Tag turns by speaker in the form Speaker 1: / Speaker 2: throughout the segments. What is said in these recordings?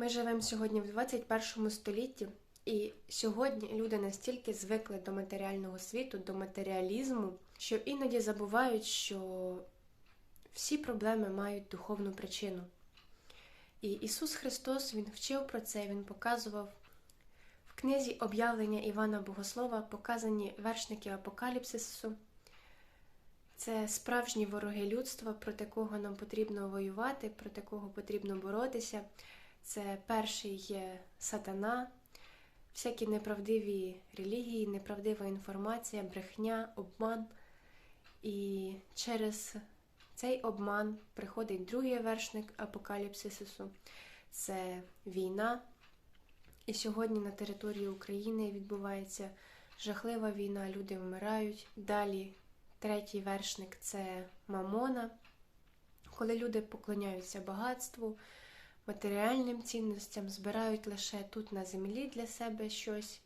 Speaker 1: Ми живемо сьогодні в 21 столітті, і сьогодні люди настільки звикли до матеріального світу, до матеріалізму, що іноді забувають, що всі проблеми мають духовну причину. І Ісус Христос Він вчив про це, Він показував в книзі об'явлення Івана Богослова, показані вершники Апокаліпсису. Це справжні вороги людства, проти кого нам потрібно воювати, проти кого потрібно боротися. Це перший є сатана, всякі неправдиві релігії, неправдива інформація, брехня, обман. І через цей обман приходить другий вершник апокаліпсису це війна. І сьогодні на території України відбувається жахлива війна, люди вмирають. Далі третій вершник це мамона, коли люди поклоняються багатству, матеріальним цінностям, збирають лише тут на землі для себе щось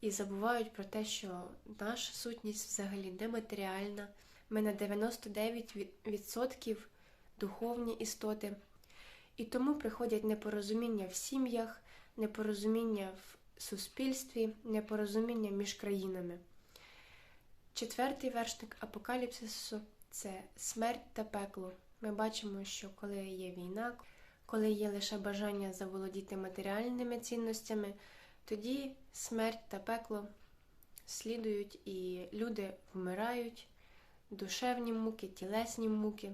Speaker 1: і забувають про те, що наша сутність взагалі нематеріальна. Ми на 99% духовні істоти. І тому приходять непорозуміння в сім'ях, непорозуміння в суспільстві, непорозуміння між країнами. Четвертий вершник апокаліпсису це смерть та пекло. Ми бачимо, що коли є війна, коли є лише бажання заволодіти матеріальними цінностями, тоді смерть та пекло слідують, і люди вмирають, душевні муки, тілесні муки.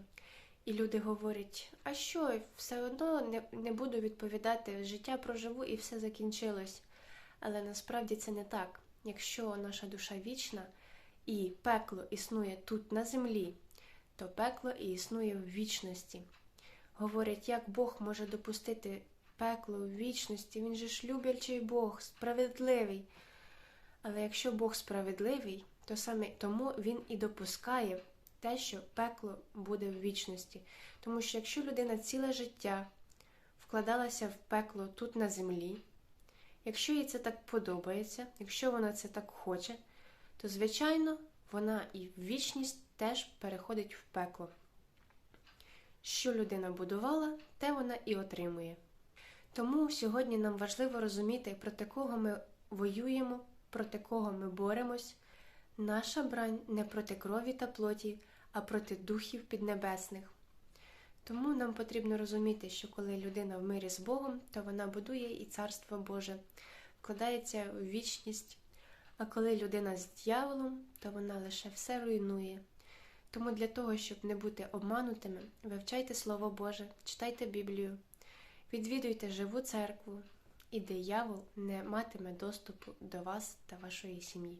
Speaker 1: І люди говорять, а що, все одно не, не буду відповідати, життя проживу і все закінчилось. Але насправді це не так. Якщо наша душа вічна і пекло існує тут на землі, то пекло і існує в вічності. Говорять, як Бог може допустити пекло в вічності, він же ж люблячий Бог, справедливий. Але якщо Бог справедливий, то саме тому Він і допускає те, що пекло буде в вічності. Тому що якщо людина ціле життя вкладалася в пекло тут на землі, якщо їй це так подобається, якщо вона це так хоче, то, звичайно, вона і в вічність теж переходить в пекло. Що людина будувала, те вона і отримує. Тому сьогодні нам важливо розуміти, проти кого ми воюємо, проти кого ми боремось. Наша брань не проти крові та плоті, а проти духів піднебесних. Тому нам потрібно розуміти, що коли людина в мирі з Богом, то вона будує і Царство Боже, вкладається в вічність, а коли людина з дьяволом, то вона лише все руйнує. Тому для того, щоб не бути обманутими, вивчайте Слово Боже, читайте Біблію, відвідуйте живу церкву, і диявол не матиме доступу до вас та вашої сім'ї.